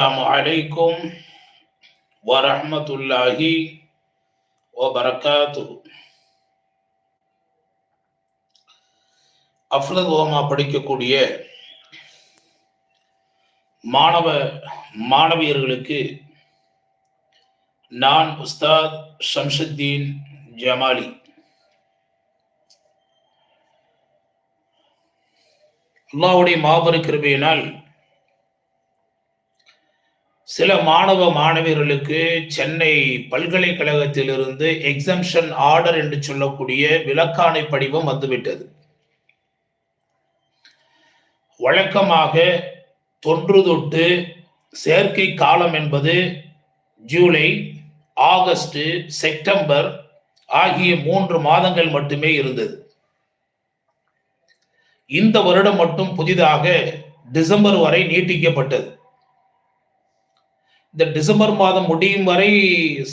السلام عليكم ورحمة الله وبركاته அஃப்லத் ஓமா படிக்கக்கூடிய மாணவ மாணவியர்களுக்கு நான் உஸ்தாத் ஷம்ஷுத்தீன் ஜமாலி அல்லாவுடைய மாபெரும் கிருபையினால் சில மாணவ மாணவியர்களுக்கு சென்னை பல்கலைக்கழகத்திலிருந்து எக்ஸம்ஷன் ஆர்டர் என்று சொல்லக்கூடிய விலக்காணை படிவம் வந்துவிட்டது. வழக்கமாக தொன்று தொட்டு செயற்கை காலம் என்பது ஜூலை ஆகஸ்ட் செப்டம்பர் ஆகிய மூன்று மாதங்கள் மட்டுமே இருந்தது. இந்த வருடம் மட்டும் புதிதாக டிசம்பர் வரை நீட்டிக்கப்பட்டது. இந்த டிசம்பர் மாதம் முடியும் வரை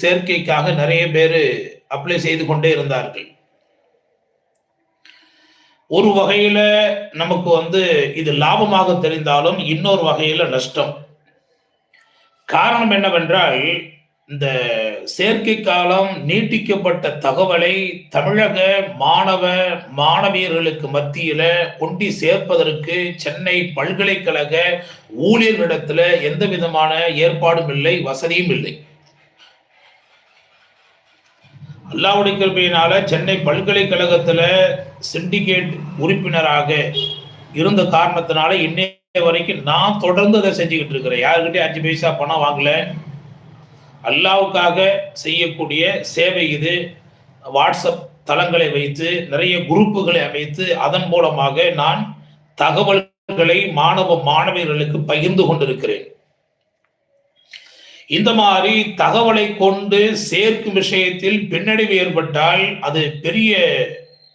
சேர்க்கைக்காக நிறைய பேர் அப்ளை செய்து கொண்டே இருந்தார்கள். ஒரு வகையில நமக்கு வந்து இது லாபமாக தெரிந்தாலும் இன்னொரு வகையில நஷ்டம். காரணம் என்னவென்றால் இந்த சேர்க்கை காலம் நீட்டிக்கப்பட்ட தகவலை தமிழக மாணவ மாணவியர்களுக்கு மத்தியில கொண்டு சேர்ப்பதற்கு சென்னை பல்கலைக்கழக ஊழியர்களிடத்துல எந்த விதமான ஏற்பாடும் இல்லை வசதியும் இல்லை. அல்லாவுடைய கிருப்பையினால சென்னை பல்கலைக்கழகத்துல சிண்டிகேட் உறுப்பினராக இருந்த காரணத்தினால இன்னைய வரைக்கும் நான் தொடர்ந்து அதை செஞ்சுக்கிட்டு இருக்கிறேன். யாருக்கிட்டே அஞ்சு பைசா பணம் வாங்கல. அல்லாவுக்காக செய்யக்கூடிய சேவை இது. வாட்ஸ்அப் தளங்களை வைத்து நிறைய குரூப்புகளை அமைத்து அதன் மூலமாக நான் தகவல்களை மாணவ மாணவியர்களுக்கு பகிர்ந்து கொண்டிருக்கிறேன். இந்த மாதிரி தகவலை கொண்டு சேர்க்கும் விஷயத்தில் பின்னடைவு ஏற்பட்டால் அது பெரிய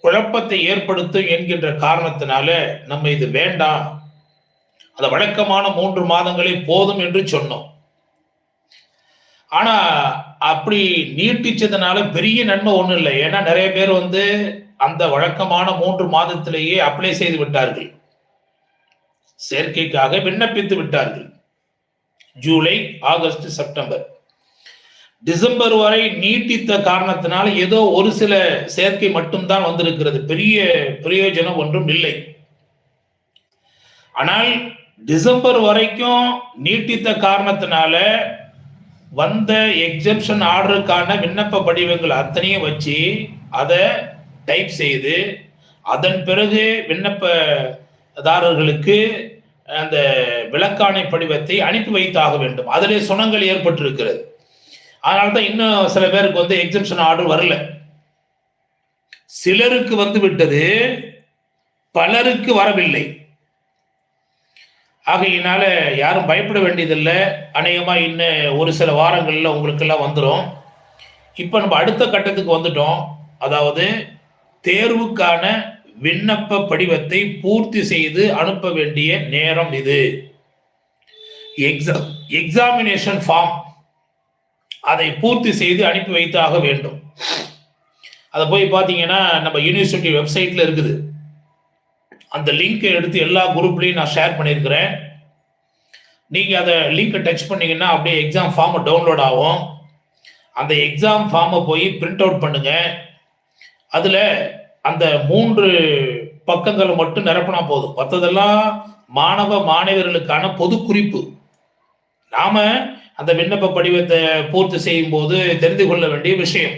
குழப்பத்தை ஏற்படுத்தும் என்கின்ற காரணத்தினால நம்ம இது வேண்டாம். அது வழக்கமான மூன்று மாதங்களே போதும் என்று சொன்னோம். ஆனா அப்படி நீட்டிச்சதுனால பெரிய நன்மை ஒண்ணும் இல்லை. ஏன்னா நிறைய பேர் வந்து அந்த வழக்கமான மூன்று மாதத்திலேயே அப்ளை செய்து விட்டார்கள். சேர்க்கைக்காக விண்ணப்பித்து விட்டார்கள். July August September. டிசம்பர் வரை நீட்டித்த காரணத்தினால ஏதோ ஒரு சில சேர்க்கை மட்டும்தான் வந்திருக்கிறது. பெரிய பிரயோஜனம் ஒன்றும் இல்லை. ஆனால் டிசம்பர் வரைக்கும் நீட்டித்த காரணத்தினால வந்த எக்ஸெப்ஷன் ஆர்டருக்கான விண்ணப்ப படிவங்கள் அத்தனையும் வச்சு அதை டைப் செய்து அதன் பிறகு விண்ணப்பதாரர்களுக்கு அந்த விளக்காணை படிவத்தை அனுப்பி வைத்தாக வேண்டும். அதிலே சுணங்கள் ஏற்பட்டிருக்கிறது. அதனால தான் இன்னும் சில பேருக்கு வந்து எக்ஸெப்ஷன் ஆர்டர் வரல. சிலருக்கு வந்து விட்டது பலருக்கு வரவில்லை. ஆகையினால யாரும் பயப்பட வேண்டியதில்லை. அநேகமாக இன்னும் ஒரு சில வாரங்களில் உங்களுக்கெல்லாம் வந்துடும் இப்போ நம்ம அடுத்த கட்டத்துக்கு வந்துட்டோம். அதாவது தேர்வுக்கான விண்ணப்ப படிவத்தை பூர்த்தி செய்து அனுப்ப வேண்டிய நேரம் இது. எக்ஸாம் எக்ஸாமினேஷன் ஃபார்ம் அதை பூர்த்தி செய்து அனுப்பி வைத்தாக வேண்டும். அதை போய் பார்த்தீங்கன்னா நம்ம யூனிவர்சிட்டி வெப்சைட்ல இருக்குது. அந்த லிங்கை எடுத்து எல்லா குரூப்லையும் நான் ஷேர் பண்ணியிருக்கிறேன். நீங்கள் அதை லிங்கை டச் பண்ணீங்கன்னா அப்படியே எக்ஸாம் ஃபார்மை டவுன்லோட் ஆகும். அந்த எக்ஸாம் ஃபார்மை போய் பிரிண்ட் அவுட் பண்ணுங்கள் அதில் அந்த மூன்று பக்கங்களை மட்டும் நிரப்பினா போதும். மற்றதெல்லாம் மாணவ மாணவர்களுக்கான பொது குறிப்பு. நாம் அந்த விண்ணப்ப படிவத்தை பூர்த்தி செய்யும் போது தெரிந்து கொள்ள வேண்டிய விஷயம்.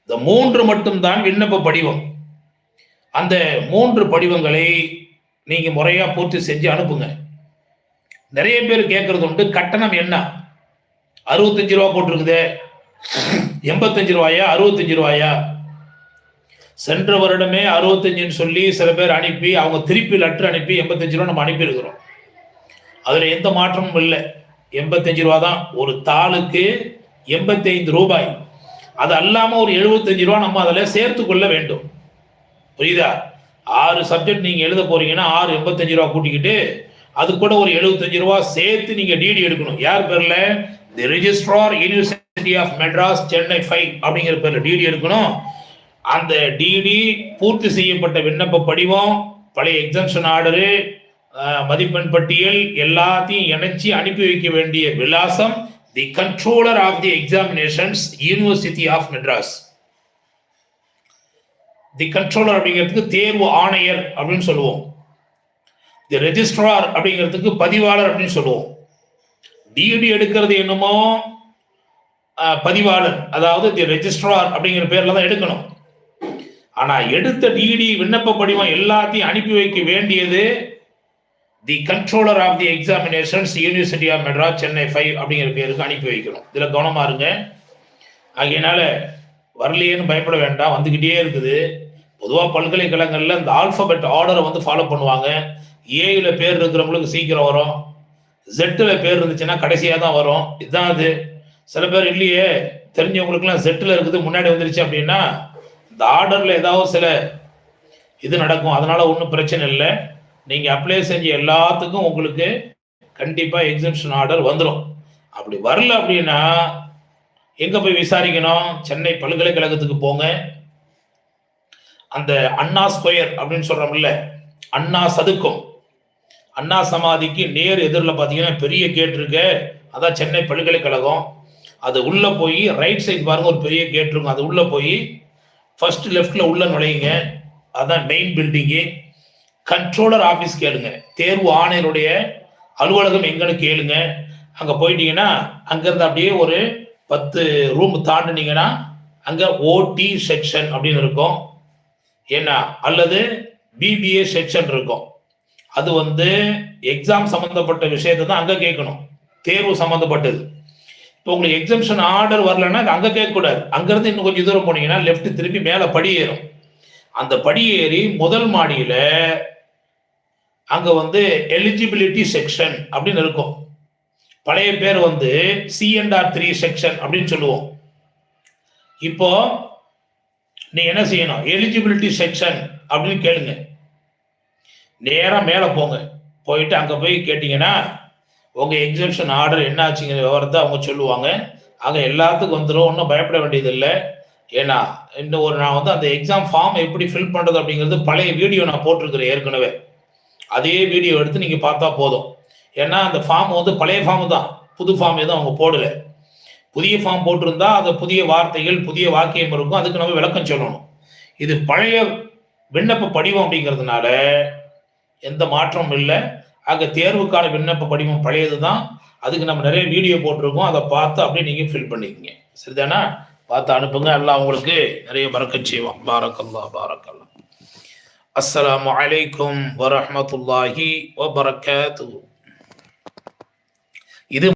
இந்த மூன்று மட்டும்தான் விண்ணப்ப படிவம். அந்த மூன்று படிவங்களை நீங்க முறையா பூர்த்தி செஞ்சு அனுப்புங்க. நிறைய பேர் கேட்கறது உண்டு கட்டணம் என்ன? அறுபத்தஞ்சு ரூபா போட்டிருக்குது. எண்பத்தஞ்சு ரூபாயா? அறுபத்தஞ்சு ரூபாயா? சென்ற வருடமே அறுபத்தஞ்சுன்னு சொல்லி சில பேர் அனுப்பி அவங்க திருப்பி லெட்டர் அனுப்பி எண்பத்தஞ்சு ரூபா நம்ம அனுப்பியிருக்கிறோம். அதில் எந்த மாற்றமும் இல்லை. எண்பத்தஞ்சு ரூபா தான் ஒரு தாளுக்கு எண்பத்தைந்து ரூபாய். அது அல்லாமல் ஒரு எழுபத்தஞ்சு ரூபா நம்ம அதில் சேர்த்து கொள்ள வேண்டும். புரியுதா? ஆறு சப்ஜெக்ட் நீங்கள் எழுத போறீங்கன்னா ஆறு எண்பத்தஞ்சு ரூபா கூட்டிக்கிட்டு அது கூட ஒரு எழுபத்தஞ்சு ரூபா சேர்த்து நீங்கள் டிடி எடுக்கணும். யார் பேரில்? The registrar university of Madras Chennai five அப்படிங்கிற பேரில் டிடி எடுக்கணும். அந்த டிடி பூர்த்தி செய்யப்பட்ட விண்ணப்ப படிவம் பழைய எக்ஸம்ஷன் ஆர்டரு மதிப்பெண் பட்டியல் எல்லாத்தையும் இணைச்சி அனுப்பி வைக்க வேண்டிய விலாசம் the controller of the examinations university of Madras the controller அப்படிங்கிறதுக்கு தேர்வு ஆணையர் அப்படின்னு சொல்லுவோம். தி ரெஜிஸ்ட்ரார் அப்படிங்கிறதுக்கு பதிவாளர் அப்படின்னு சொல்லுவோம். டிடி எடுக்கிறது என்னமோ பதிவாளர். அதாவது தி ரெஜிஸ்ட்ரார் அப்படிங்கிற பேர்ல தான் எடுக்கணும். ஆனா எடுத்த டிடி விண்ணப்ப படிவம் எல்லாத்தையும் அனுப்பி வைக்க வேண்டியது the controller of the examinations university of Madras Chennai five அப்படிங்கிற பேருக்கு அனுப்பி வைக்கணும். இதுல கவனமா இருங்க. ஆகையினால வரலையேன்னு பயப்பட வேண்டாம். வந்துக்கிட்டே இருக்குது. பொதுவாக பல்கலைக்கழகங்களில் இந்த ஆல்ஃபபெட் ஆர்டரை வந்து ஃபாலோ பண்ணுவாங்க. ஏயில் பேர் இருக்கிறவங்களுக்கு சீக்கிரம் வரும். ஜெட்டில் பேர் இருந்துச்சுன்னா கடைசியாக தான் வரும். இதுதான் அது. சில பேர் இல்லையே தெரிஞ்சவங்களுக்குலாம் ஜெட்டில் இருக்குது முன்னாடி வந்துருச்சு அப்படின்னா இந்த ஆர்டரில் ஏதாவது சில இது நடக்கும். அதனால் ஒன்றும் பிரச்சனை இல்லை. நீங்கள் அப்ளை செஞ்ச எல்லாத்துக்கும் உங்களுக்கு கண்டிப்பாக எக்ஸிபிஷன் ஆர்டர் வந்துடும் அப்படி வரல அப்படின்னா எங்கே போய் விசாரிக்கணும்? சென்னை பல்கலைக்கழகத்துக்கு போங்க. அந்த அண்ணா ஸ்கொயர் அப்படின்னு சொல்றோம்ல அண்ணா சதுக்கம். அண்ணா சமாதிக்கு நேர் எதிரில் பார்த்தீங்கன்னா பெரிய கேட் இருக்கு. அதான் சென்னை பல்கலைக்கழகம். அது உள்ள போய் ரைட் சைடு பாருங்க ஒரு பெரிய கேட் இருக்கும். அது உள்ள போய் ஃபர்ஸ்ட் லெஃப்டில் உள்ள நுழையுங்க. அதான் மெயின் பில்டிங்கு கண்ட்ரோலர் ஆஃபீஸ் கேளுங்க. தேர்வு ஆணையருடைய அலுவலகம் எங்கன்னு கேளுங்க. அங்கே போயிட்டீங்கன்னா அங்கேருந்து அப்படியே ஒரு பத்து ரூம் தாண்டினீங்கன்னா அங்கே ஓடி செக்ஷன் அப்படின்னு இருக்கும். ஏன்னா அல்லது பிபிஏ செக்ஷன் இருக்கும் அது வந்து எக்ஸாம் சம்மந்தப்பட்ட விஷயத்தை தான் அங்கே கேட்கணும். தேர்வு சம்மந்தப்பட்டது இப்போ உங்களுக்கு எக்ஸம்ஷன் ஆர்டர் வரலன்னா அங்கே கேட்கக்கூடாது. அங்கேருந்து இன்னும் கொஞ்சம் தூரம் போனீங்கன்னா லெஃப்ட் திருப்பி மேலே படி ஏறும். அந்த படி ஏறி முதல் மாடியில் அங்கே வந்து எலிஜிபிலிட்டி செக்ஷன் அப்படின்னு இருக்கும். பழைய பேர் வந்து சிஎன்ஆர் த்ரீ செக்ஷன் அப்படின்னு சொல்லுவோம். இப்போ நீ என்ன செய்யணும்? எலிஜிபிலிட்டி செக்ஷன் அப்படின்னு கேளுங்க. நேராக மேலே போங்க. போயிட்டு அங்கே போய் கேட்டிங்கன்னா உங்கள் எக்ஸிபிஷன் ஆர்டர் என்ன ஆச்சுங்கிற விவரத்தை அவங்க சொல்லுவாங்க. அங்கே எல்லாத்துக்கும் வந்துடும் ஒன்றும் பயப்பட வேண்டியதில்லை. ஏன்னா இன்னும் ஒரு நான் வந்து அந்த எக்ஸாம் ஃபார்ம் எப்படி ஃபில் பண்ணுறது அப்படிங்கிறது பழைய வீடியோ நான் போட்டிருக்கிறேன் ஏற்கனவே. அதே வீடியோ எடுத்து நீங்கள் பார்த்தா போதும். ஏன்னா அந்த ஃபார்ம் வந்து பழைய ஃபார்ம் தான். புது ஃபார்ம் எதுவும் அவங்க போடலை. புதிய ஃபார்ம் போட்டிருந்தா அது புதிய வார்த்தைகள் புதிய வாக்கியம் இருக்கும். அதுக்கு நம்ம விளக்கம் சொல்லணும். இது பழைய விண்ணப்ப படிவம் அப்படிங்கிறதுனால எந்த மாற்றமும் இல்லை. ஆக தேர்வுக்கான விண்ணப்ப படிவம் பழையது தான் அதுக்கு நம்ம நிறைய வீடியோ போட்டிருக்கோம். அதை பார்த்து அப்படியே நீங்கள் ஃபில் பண்ணிக்கங்க. சரிதானா? பார்த்து அனுப்புங்க. எல்லாம் உங்களுக்கு நிறைய பறக்க செய்வோம் பாரக்கல்லா பாரக்கல்லா அஸ்லாம் அலைக்கும் வரமத்துல்லாஹி வபரகாத்துஹு இது